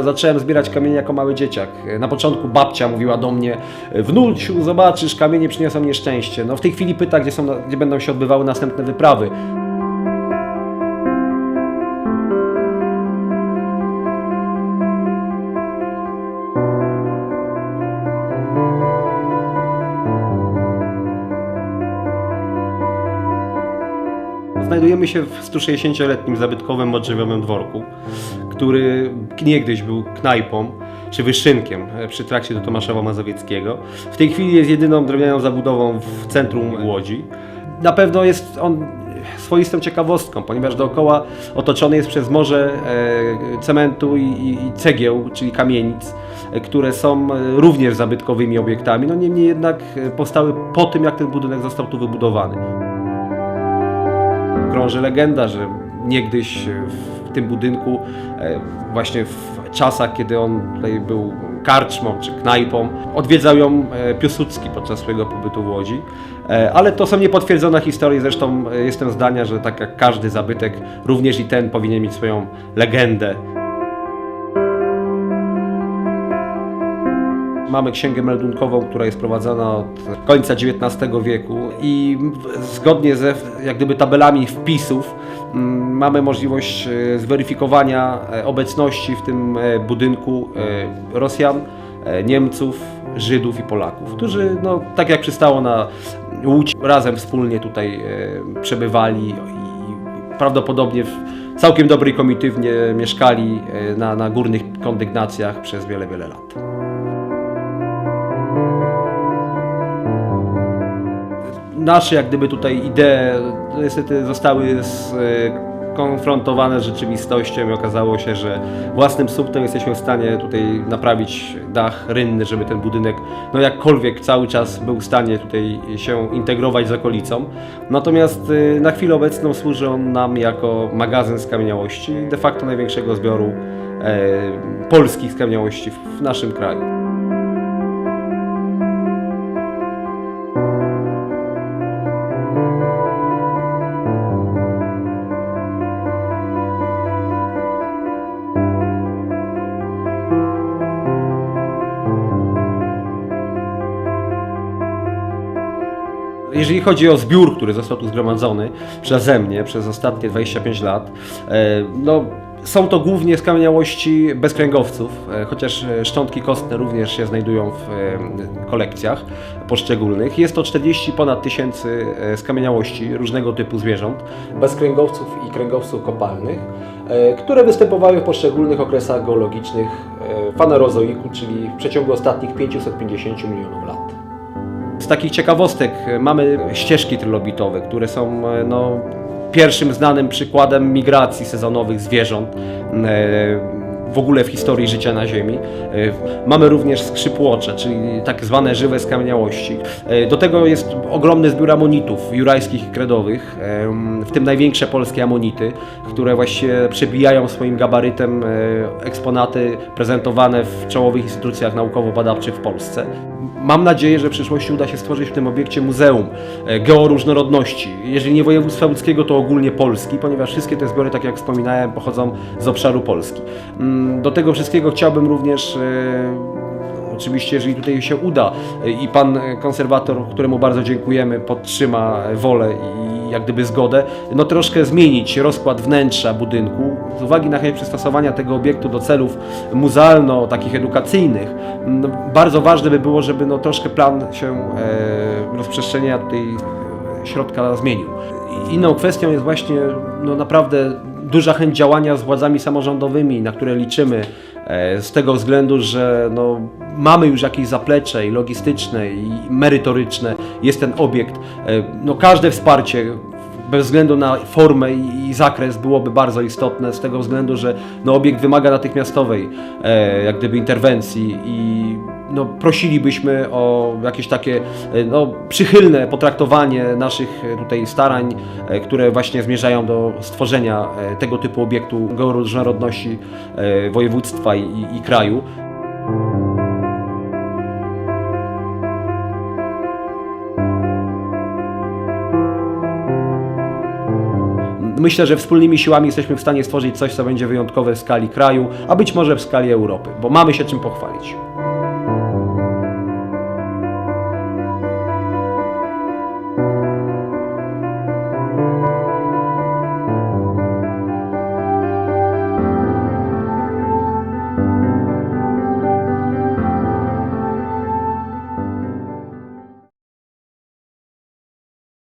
Zacząłem zbierać kamienie jako mały dzieciak. Na początku babcia mówiła do mnie, wnuciu, zobaczysz, kamienie przyniosą nieszczęście. No w tej chwili pyta, gdzie, są, gdzie będą się odbywały następne wyprawy. Znajdujemy się w 160-letnim zabytkowym modrzewiowym dworku, który niegdyś był knajpą czy wyszynkiem przy trakcie do Tomaszowa Mazowieckiego. W tej chwili jest jedyną drewnianą zabudową w centrum Łodzi. Na pewno jest on swoistą ciekawostką, ponieważ dookoła otoczony jest przez morze e, cementu i, cegieł, czyli kamienic, e, które są e, również zabytkowymi obiektami. No niemniej jednak e, powstały po tym, jak ten budynek został tu wybudowany. Krąży legenda, że niegdyś w tym budynku, e, właśnie w czasach, kiedy on tutaj był karczmą czy knajpą, odwiedzał ją e, Piłsudski podczas swojego pobytu w Łodzi. E, Ale to są niepotwierdzone historie, zresztą jestem zdania, że tak jak każdy zabytek, również i ten powinien mieć swoją legendę. Mamy księgę meldunkową, która jest prowadzona od końca XIX wieku i zgodnie ze jak gdyby tabelami wpisów mm, mamy możliwość e, zweryfikowania e, obecności w tym e, budynku Rosjan, Niemców, Żydów i Polaków, którzy, no, tak jak przystało na Łódź, razem wspólnie tutaj przebywali i prawdopodobnie w całkiem dobrej komitywnie mieszkali na, na górnych kondygnacjach przez wiele, wiele lat. Nasze jak gdyby tutaj idee niestety zostały skonfrontowane z rzeczywistością i okazało się, że własnym suktem jesteśmy w stanie tutaj naprawić dach rynny, żeby ten budynek no jakkolwiek cały czas był w stanie tutaj się integrować z okolicą. Natomiast y, na chwilę obecną służy on nam jako magazyn skamieniałości, de facto największego zbioru e, polskich skamieniałości w naszym kraju. Jeżeli chodzi o zbiór, który został tu zgromadzony przeze mnie przez ostatnie 25 lat, e, no, są to głównie skamieniałości bezkręgowców, e, chociaż e, szczątki kostne również się znajdują w kolekcjach poszczególnych. Jest to 40 ponad tysięcy skamieniałości różnego typu zwierząt, bezkręgowców i kręgowców kopalnych, które występowały w poszczególnych okresach geologicznych fanerozoiku, czyli w przeciągu ostatnich 550 milionów lat. Z takich ciekawostek. Mamy ścieżki trylobitowe, które są e, no, pierwszym znanym przykładem migracji sezonowych zwierząt. E, w ogóle w historii życia na Ziemi. E, Mamy również skrzypłocze, czyli tak zwane żywe skamieniałości. E, Do tego jest ogromny zbiór amonitów jurajskich i kredowych, em, w tym największe polskie amonity, które właściwie przebijają swoim gabarytem e, eksponaty prezentowane w czołowych instytucjach naukowo-badawczych w Polsce. Mam nadzieję, że w przyszłości uda się stworzyć w tym obiekcie muzeum e, georóżnorodności. Jeżeli nie województwa łódzkiego, to ogólnie Polski, ponieważ wszystkie te zbiory, tak jak wspominałem, pochodzą z obszaru Polski. Do tego wszystkiego chciałbym również e, Oczywiście, jeżeli tutaj się uda e, i pan konserwator, któremu bardzo dziękujemy, podtrzyma wolę i jak gdyby zgodę, no troszkę zmienić rozkład wnętrza budynku z uwagi na chęć przystosowania tego obiektu do celów muzealno, takich edukacyjnych. No, bardzo ważne by było, żeby no troszkę plan się e, rozprzestrzenienia tutaj środka zmienił. Inną kwestią jest właśnie no naprawdę duża chęć działania z władzami samorządowymi, na które liczymy e, z tego względu, że no, mamy już jakieś zaplecze i logistyczne i merytoryczne, jest ten obiekt. E, No, każde wsparcie bez względu na formę i i zakres byłoby bardzo istotne z tego względu, że no, obiekt wymaga natychmiastowej e, jak gdyby interwencji i no, prosilibyśmy o jakieś takie e, no, przychylne potraktowanie naszych e, tutaj starań, e, które właśnie zmierzają do stworzenia tego typu obiektu georóżnorodności województwa i, i kraju. Myślę, że wspólnymi siłami jesteśmy w stanie stworzyć coś, co będzie wyjątkowe w skali kraju, a być może w skali Europy, bo mamy się czym pochwalić.